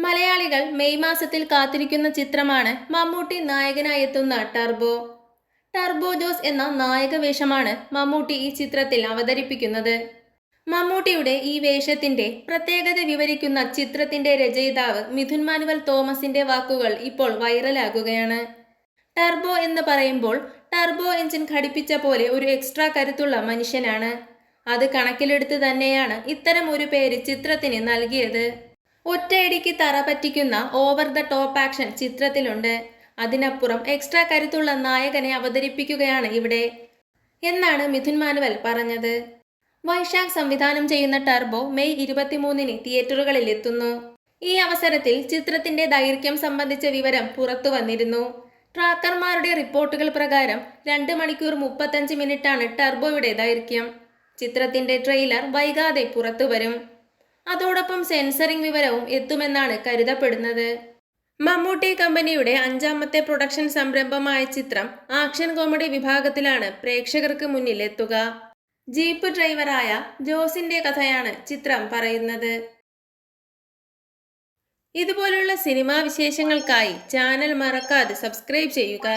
മലയാളികൾ മെയ് മാസത്തിൽ കാത്തിരിക്കുന്ന ചിത്രമാണ് മമ്മൂട്ടി നായകനായി എത്തുന്ന ടർബോ. ടർബോ ജോസ് എന്ന നായക വേഷമാണ് മമ്മൂട്ടി ഈ ചിത്രത്തിൽ അവതരിപ്പിക്കുന്നത്. മമ്മൂട്ടിയുടെ ഈ വേഷത്തിന്റെ പ്രത്യേകത വിവരിക്കുന്ന ചിത്രത്തിന്റെ രചയിതാവ് മിഥുൻ മാനുവൽ തോമസിന്റെ വാക്കുകൾ ഇപ്പോൾ വൈറലാകുകയാണ്. ടർബോ എന്ന് പറയുമ്പോൾ ടർബോ എഞ്ചിൻ ഘടിപ്പിച്ച പോലെ ഒരു എക്സ്ട്രാ കരുത്തുള്ള മനുഷ്യനാണ്. അത് കണക്കിലെടുത്ത് തന്നെയാണ് ഇത്തരം ഒരു പേര് ചിത്രത്തിന് നൽകിയത്. ഒറ്റയടിക്ക് തറ പറ്റിക്കുന്ന ഓവർ ദ ടോപ്പ് ആക്ഷൻ ചിത്രത്തിലുണ്ട്. അതിനപ്പുറം എക്സ്ട്രാ കരുത്തുള്ള നായകനെ അവതരിപ്പിക്കുകയാണ് ഇവിടെ. എന്നാണ് മിഥുൻ മാനുവൽ പറഞ്ഞത്. വൈശാഖ് സംവിധാനം ചെയ്യുന്ന ടർബോ മെയ് ഇരുപത്തിമൂന്നിന് തിയേറ്ററുകളിൽ എത്തുന്നു. ഈ അവസരത്തിൽ ചിത്രത്തിന്റെ ദൈർഘ്യം സംബന്ധിച്ച വിവരം പുറത്തു വന്നിരുന്നു. ട്രാക്കർമാരുടെ റിപ്പോർട്ടുകൾ പ്രകാരം രണ്ട് മണിക്കൂർ മുപ്പത്തഞ്ച് മിനിറ്റാണ് ടർബോയുടെ ദൈർഘ്യം. ചിത്രത്തിന്റെ ട്രെയിലർ വൈകാതെ പുറത്തു വരും. അതോടൊപ്പം സെൻസറിംഗ് വിവരവും എത്തുമെന്നാണ് കരുതപ്പെടുന്നത്. മമ്മൂട്ടി കമ്പനിയുടെ അഞ്ചാമത്തെ പ്രൊഡക്ഷൻ സംരംഭമായ ചിത്രം ആക്ഷൻ കോമഡി വിഭാഗത്തിലാണ് പ്രേക്ഷകർക്ക് മുന്നിൽ എത്തുക ജീപ്പ് ഡ്രൈവറായ ജോസിന്റെ കഥയാണ് ചിത്രം പറയുന്നത്. ഇതുപോലുള്ള സിനിമാ വിശേഷങ്ങൾക്കായി ചാനൽ മറക്കാതെ സബ്സ്ക്രൈബ് ചെയ്യുക.